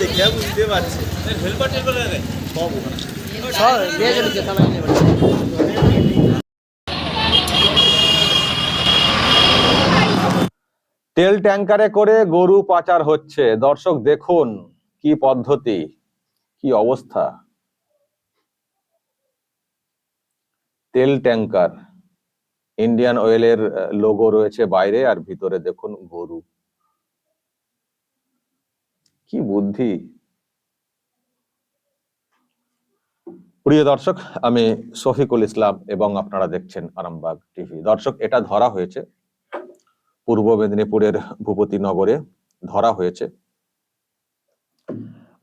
দেখে বুঝতে পারছি। হেল্পার টেল্পার লাগে সব দিয়ে চলেছে সবাই তেল ট্যাঙ্কারে করে গরু পাচার হচ্ছে। দর্শক দেখুন কি পদ্ধতি কি অবস্থা। তেল ট্যাঙ্কার। ইন্ডিয়ান অয়েলের লোগো রয়েছে বাইরে, আর ভিতরে দেখুন গরু। কি বুদ্ধি! প্রিয় দর্শক, আমি শফিকুল ইসলাম এবং আপনারা দেখছেন আরামবাগ টিভি। দর্শক, এটা ধরা হয়েছে। পূর্ব মেদিনীপুরের ভূপতিনগরে ধরা হয়েছে।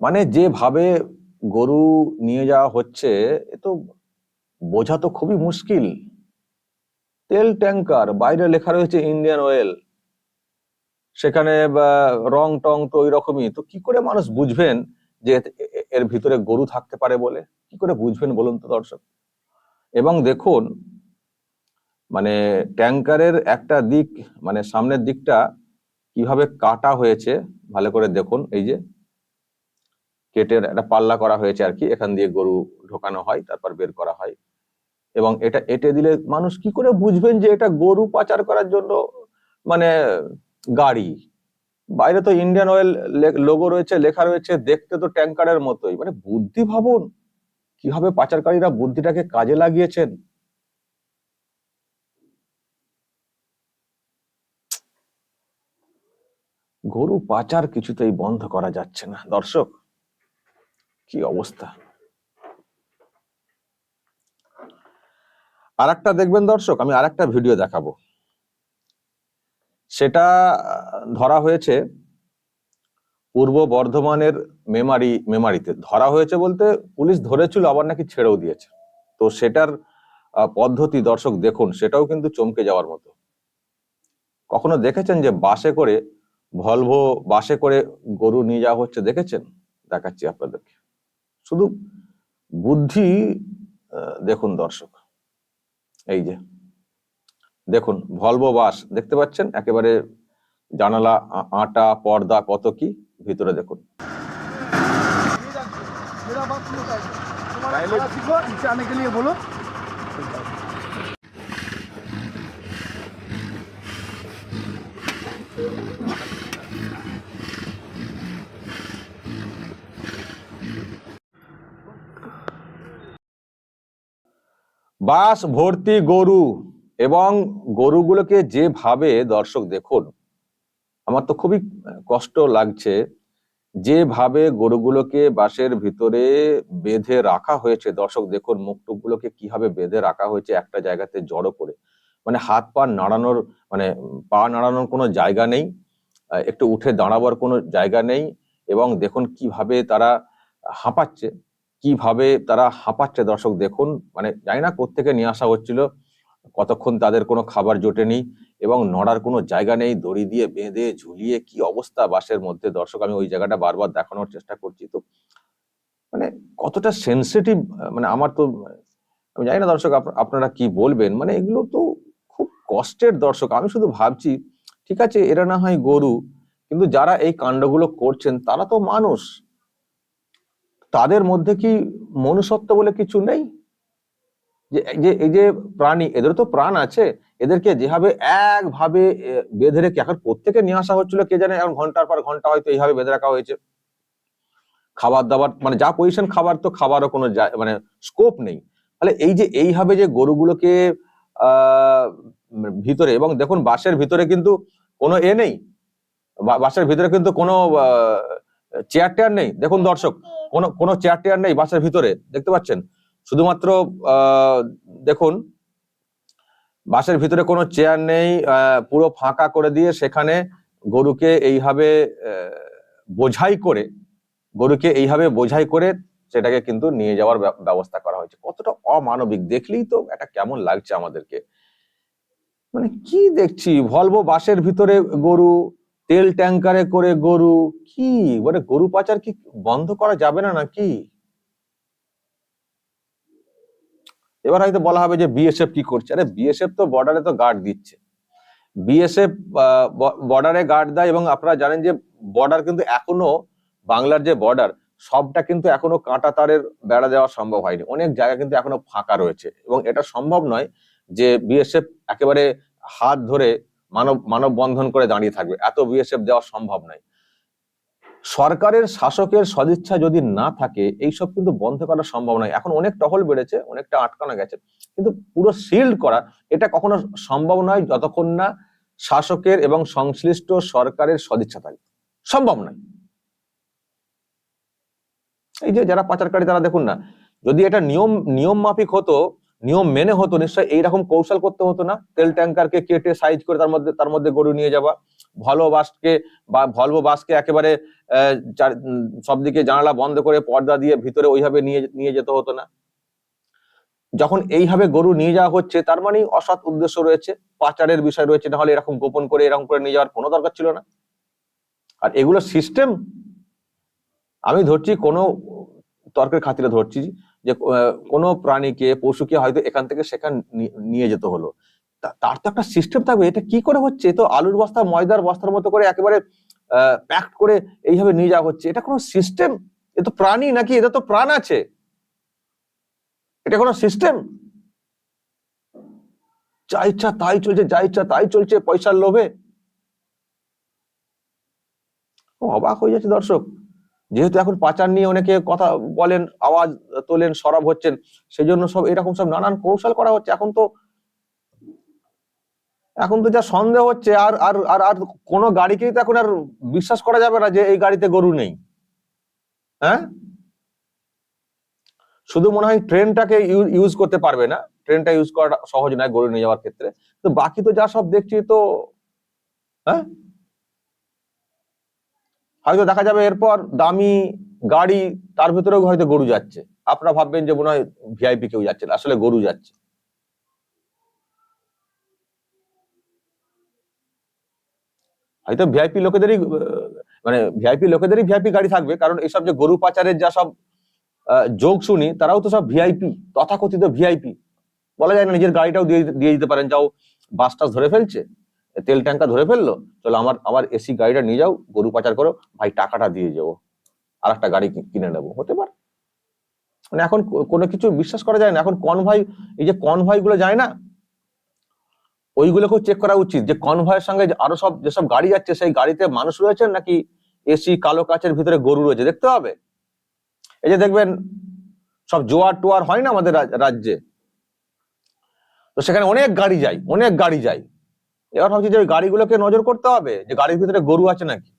মানে যেভাবে গরু নিয়ে যাওয়া হচ্ছে, এ তো বোঝা তো খুবই মুশকিল। তেল ট্যাঙ্কার বাইরে লেখা রয়েছে ইন্ডিয়ান অয়েল সেখানে রং টং তো ওই রকমই। তো কি করে মানুষ বুঝবেন যে এর ভিতরে গরু থাকতে পারে বলে? কি করে বুঝবেন বলুন তো দর্শক? এবং দেখুন মানে ট্যাঙ্কারের একটা দিক মানে সামনের দিকটা কীভাবে কাটা হয়েছে, ভালো করে দেখুন। এই যে, কেটে একটা পাল্লা করা হয়েছে আর কি। এখান দিয়ে গরু ঢোকানো হয়, তারপর বের করা হয়। এবং এটা এটে দিলে মানুষ কি করে বুঝবেন যে এটা গরু পাচার করার জন্য মানে গাড়ি? বাইরে তো ইন্ডিয়ান অয়েল লোগো রয়েছে, লেখা রয়েছে, দেখতে তো ট্যাঙ্কারের মতোই। মানে বুদ্ধি ভাবুন, কীভাবে পাচারকারীরা বুদ্ধিটাকে কাজে লাগিয়েছেন? গরু পাচার কিছুতেই বন্ধ করা যাচ্ছে না। দর্শক, কি অবস্থা? আর একটা দেখবেন দর্শক, আমি আর একটা ভিডিও দেখাবো। সেটা ধরা হয়েছে পূর্ব বর্ধমানের মেমারি, মেমারিতে। ধরা হয়েছে বলতে পুলিশ ধরেছিল, আবার নাকি ছেড়েও দিয়েছে। তো সেটার পদ্ধতি দর্শক দেখুন, সেটাও কিন্তু চমকে যাওয়ার মতো। কখনো দেখেছেন যে বাসে করে, ভলভো বাসে করে গরু নিয়ে যাওয়া হচ্ছে দেখেছেন? দেখাচ্ছি আপনাদেরকে। শুধু বুদ্ধি দেখুন দর্শক। এই যে, দেখুন ভলভো বাস দেখতে পাচ্ছেন? একেবারে জানালা আটা, পর্দা, কত কি? ভিতরে দেখুন। বাস ভর্তি গরু এবং গরুগুলোকে যেভাবে দর্শক দেখুন, আমার তো খুবই কষ্ট লাগছে যেভাবে গরুগুলোকে বাসের ভিতরে বেঁধে রাখা হয়েছে। দর্শক দেখুন, মুখটুকগুলোকে কীভাবে বেঁধে রাখা হয়েছে একটা জায়গাতে জড়ো করে। মানে হাত পা নাড়ানোর মানে পা নাড়ানোর কোনো জায়গা নেই, একটু উঠে দাঁড়াবার কোনো জায়গা নেই এবং দেখুন কীভাবে তারা হাঁপাচ্ছে। কীভাবে তারা হাঁপাচ্ছে? দর্শক, দেখুন মানে জানি না কোত্থেকে নিয়ে আসা হচ্ছিল। কতক্ষণ তাদের কোনো খাবার জোটেনি এবং নড়ার কোনো জায়গা নেই। দড়ি দিয়ে বেঁধে, ঝুলিয়ে কি অবস্থা বাসের মধ্যে? দর্শক, আমি ওই জায়গাটা বারবার দেখানোর চেষ্টা করছি। তো মানে কতটা সেন্সিটিভ মানে আমার তো, আমি জানি না দর্শক, আপ- আপনারা কি বলবেন? মানে এগুলো তো খুব কষ্টের দর্শক। আমি শুধু ভাবছি, ঠিক আছে, এরা না হয় গরু, কিন্তু যারা এই কাণ্ডগুলো করছেন, তারা তো মানুষ। তাদের মধ্যে কি মনুষ্যত্ব বলে কিছু নেই? যে এই যে প্রাণী, এদের তো প্রাণ আছে। এদেরকে যেভাবে একভাবে বেঁধে রেখে, এখন প্রত্যেকে নিয়ে আসা হচ্ছিল, কে জানে? এখন ঘণ্টার পর ঘণ্টা হয়তো এইভাবে বেঁধে রাখা হয়েছে। খাবার দাবার মানে যা পজিশন খাবার, তো খাবারও কোনো মানে স্কোপ নেই। তাহলে এই যে, এইভাবে যে গরুগুলোকে ভিতরে, এবং দেখুন বাসের ভিতরে কিন্তু কোনো এ নেই। বাসের ভিতরে কিন্তু কোনো চেয়ার টেয়ার নেই। দেখুন দর্শক, কোনো কোনো চেয়ার টেয়ার নেই বাসের ভিতরে, দেখতে পাচ্ছেন? শুধুমাত্র দেখুন, বাসের ভিতরে কোনো চেয়ার নেই পুরো ফাঁকা করে দিয়ে সেখানে গরুকে এইভাবে বোঝাই করে, গরুকে এইভাবে বোঝাই করে সেটাকে কিন্তু নিয়ে যাওয়ার ব্যবস্থা করা হয়েছে। কতটা অমানবিক, দেখলেই তো এটা কেমন লাগছে আমাদেরকে। মানে কি দেখছি ভলভো বাসের ভিতরে গরু তেল ট্যাঙ্কারে করে গরু, কি? মানে গরু পাচার কি বন্ধ করা যাবে না নাকি? এবার হয়তো বলা হবে যে বিএসএফ কি করছে? আরে বিএসএফ তো বর্ডারে তো গার্ড দিচ্ছে। বিএসএফ বর্ডারে গার্ড দেয় এবং আপনারা জানেন যে বর্ডার কিন্তু এখনও বাংলার যে বর্ডার সবটা কিন্তু এখনও কাঁটা তারের বেড়া দেওয়া সম্ভব হয়নি। অনেক জায়গা কিন্তু এখনও ফাঁকা রয়েছে। এবং এটা সম্ভব নয় যে বিএসএফ একেবারে হাত ধরে মানব মানব বন্ধন করে দাঁড়িয়ে থাকবে। এত বিএসএফ দেওয়া সম্ভব নয়। সরকারের শাসকের সদিচ্ছা যদি না থাকে, এইসব কিন্তু বন্ধ করা সম্ভব নয়। এখন অনেক টহল বেড়েছে, অনেকটা আটকানো গেছে। কিন্তু পুরো শিল্ড করা, এটা কখনো সম্ভব নয় যতক্ষণ না শাসকের এবং সংশ্লিষ্ট সরকারের সদিচ্ছা থাকে। সম্ভব নয়। এই যে যারা পাচারকারী, তারা দেখুন না, যদি এটা নিয়ম নিয়ম মাফিক হতো নিয়ম মেনে হতো নিশ্চয় এইরকম কৌশল করতে হতো না। তেল ট্যাঙ্কারকে কেটে সাইজ করে তার মধ্যে তার মধ্যে গরু নিয়ে যাওয়া। ভলভো বাসকে বা ভলভো বাসকে একেবারে সবদিকে জানালা বন্ধ করে পর্দা দিয়ে ভিতরে ওইভাবে নিয়ে নিয়ে যেতে হতো না। যখন এইভাবে গরু নিয়ে যাওয়া হচ্ছে, তার মানে অসৎ উদ্দেশ্য রয়েছে, পাচারের বিষয় রয়েছে নাহলে এরকম গোপন করে, এরকম করে নিয়ে যাওয়ার কোনো দরকার ছিল না। আর এগুলো সিস্টেম আমি ধরছি কোনো তর্কের খাতিরে ধরছি যে কোনো প্রাণীকে, পশুকে হয়তো এখান থেকে সেখান নিয়ে যেতে হলো। তার তো একটা সিস্টেম থাকবে। এটা কি করে হচ্ছে? তো আলুর বস্তা, ময়দার বস্তার মতো করে একেবারে প্যাক করে এইভাবে নিয়ে যাওয়া হচ্ছে। এটা কোনো সিস্টেম এ তো প্রাণী নাকি? এটা তো প্রাণ আছে। এটা কোনো সিস্টেম যা ইচ্ছা তাই চলছে, যা ইচ্ছা তাই চলছে, পয়সার লোভে। অবাক হয়ে যাচ্ছে দর্শক। যেহেতু এখন পাচার নিয়ে অনেকে কথা বলেন, আওয়াজ তোলেন, সরব হচ্ছেন সেই জন্য সব এরকম সব নানান কৌশল করা হচ্ছে। এখন তো এখন তো যা সন্দেহ হচ্ছে, আর আর আর আর কোনো গাড়িকেই তো এখন আর বিশ্বাস করা যাবে না যে এই গাড়িতে গরু নেই। হ্যাঁ? শুধু মনে হয় ট্রেনটাকে ইউজ করতে পারবে না। ট্রেনটা ইউজ করা সহজ নয় গরু নিয়ে যাওয়ার ক্ষেত্রে। তো বাকি তো যা সব দেখছি তো হ্যাঁ? হয়তো দেখা যাবে এরপর দামি গাড়ি তার ভিতরেও হয়তো গরু যাচ্ছে। আপনারা ভাববেন যে মনে হয় ভিআইপি কেউ যাচ্ছে না, আসলে গরু যাচ্ছে। হয়তো ভিআইপি লোকেদেরই মানে ভিআইপি লোকেদেরই ভিআইপি গাড়ি থাকবে কারণ এইসব যে গরু পাচারের যা সব যোগ শুনি তারাও তো সব ভিআইপি তথাকথিত ভিআইপি বলা যায় না নিজের গাড়িটাও দিয়ে দিয়ে দিতে পারেন যাও বাস টাস ধরে ফেলছে। তেল ট্যাঙ্কা ধরে ফেলল, চলো আমার আমার এসি গাড়িটা নিয়ে যাও, গরু পাচার করো, ভাই টাকাটা দিয়ে যাব আর একটা গাড়ি কিনে নেব, হতে পারে। মানে এখন কোনো কিছু বিশ্বাস করা যায় না, এখন কনভয় এই যে কনভয়গুলো যায় না, ওইগুলোকেও চেক করা উচিত, যে কনভয়ের সঙ্গে আরও সব যেসব গাড়ি যাচ্ছে, সেই গাড়িতে মানুষ রয়েছে নাকি এসি, কালো কাচের ভিতরে গরু রয়েছে, দেখতে হবে। এই যে দেখবেন, সব জোয়ার টোয়ার হয় না আমাদের রাজ- রাজ্যে। তো সেখানে অনেক গাড়ি যায়, অনেক গাড়ি যায়। এবার ভাবছি যে গাড়িগুলোকে নজর করতে হবে, যে গাড়ির ভিতরে গরু আছে নাকি?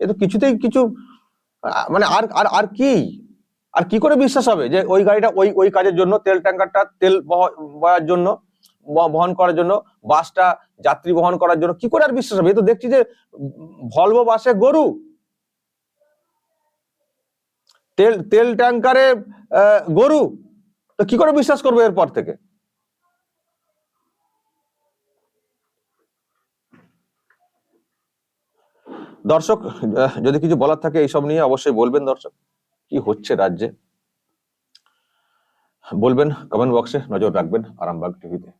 এ তো কিছুতেই কিছু মানে আর আর আর কি? আর কি করে বিশ্বাস হবে যে ওই গাড়িটা ওই ওই কাজের জন্য, তেল ট্যাঙ্কারটা তেল বয়ার জন্য বহন করার জন্য, বাসটা যাত্রী বহন করার জন্য, কি করে আর বিশ্বাস হবে? এ তো দেখছি যে ভলভো বাসে গরু। তেল তেল ট্যাঙ্কারে গরু। তো কি করে বিশ্বাস করবে এরপর থেকে? দর্শক যদি কিছু বলার থাকে এইসব নিয়ে অবশ্যই বলবেন দর্শক। কি হচ্ছে রাজ্যে? বলবেন কমেন্ট বক্সে নজর রাখবেন আরামবাগ টিভিতে